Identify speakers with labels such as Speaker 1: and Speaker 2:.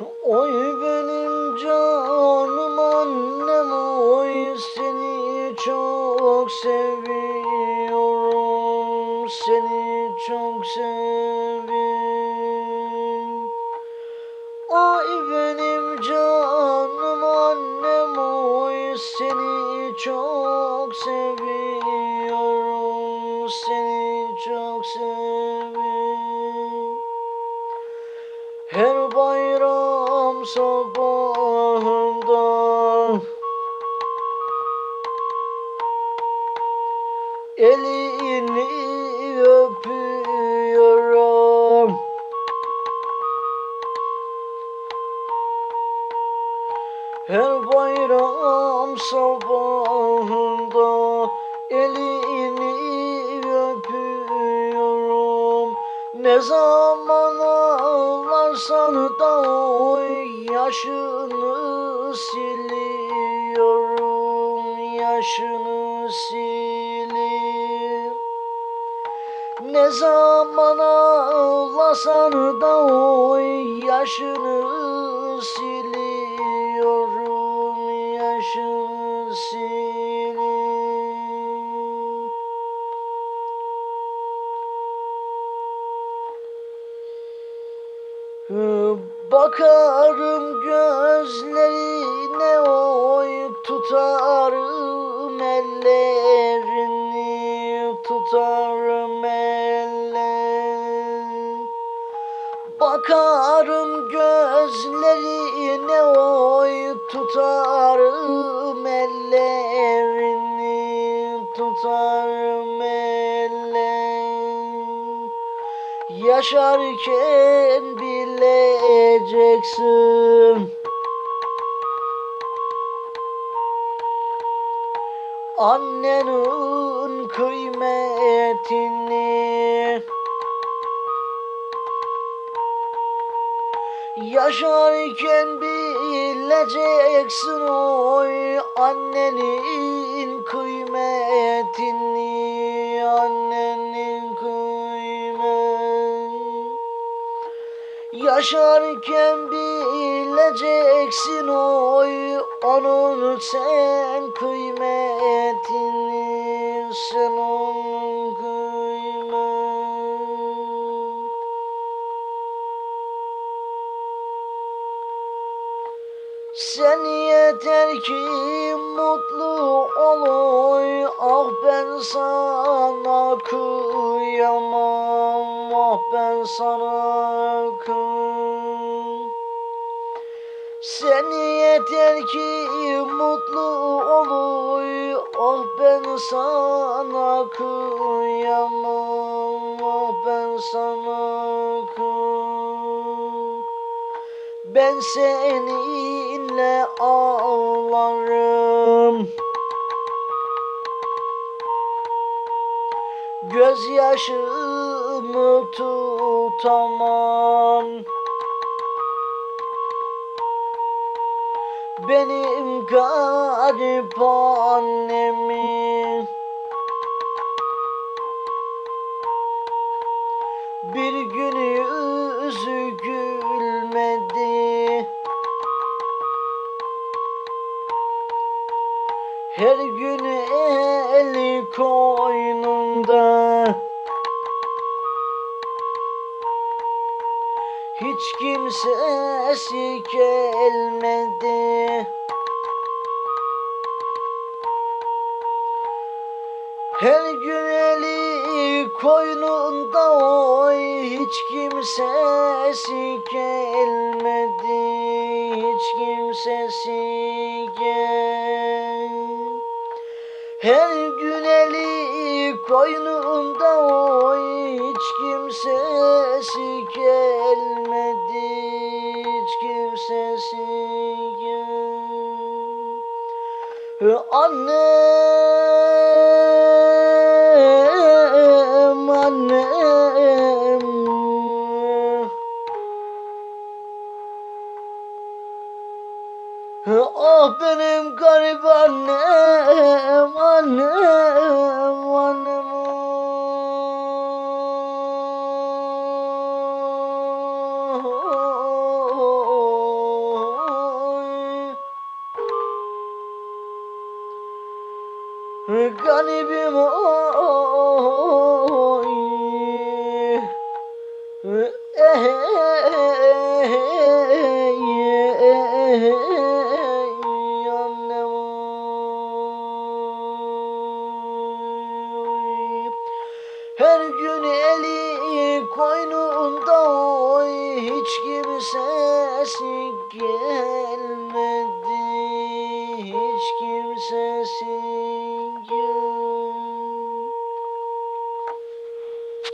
Speaker 1: Oy benim canım annem oy seni çok seviyorum seni çok seviyorum Oy benim canım annem oy seni çok seviyorum seni çok seviyorum her bayram sabahında. Elini öpüyorum. Her bayram sabahında elini öpüyorum. Ne zaman ağlarsan da oy yaşını siliyorum Yaşını silip ne zaman ağlasan da oy yaşını siliyorum yaşını silip Bakarım gözlerine oy tutarım ellerini tutarım ellerini. Bakarım gözlerine oy tutarım ellerini tutarım ellerini Yaşarken bileceksin. Annenin kıymetini. Yaşarken bileceksin oy annenin kıymetini. Annenin Yaşarken bileceksin oy onun sen kıymetini Sen onun Sen yeter ki mutlu ol oy Ah ben sana kıyamam. Ah ben sana kıyamam. Sen yeter ki mutlu ol oy Ah ben sana kıyamam. Ah ben sana kıyamam. Ben seninle ağlarım. Gözyaşımı tutamam. Benim garip annemi Bir gün yüzü gülmedi eli koynunda Hiç kimsesi gelmedi. Her gün eli koynunda oy hiç kimsesi gelmedi. Hiç kimsesi gel Her koynunda oy hiç kimsesi gelmedi Hiç kimsesi gel Annem, annem. Ah benim garip annem, annem, annem Hiç kimsesi gelmedi Hiç kimsesi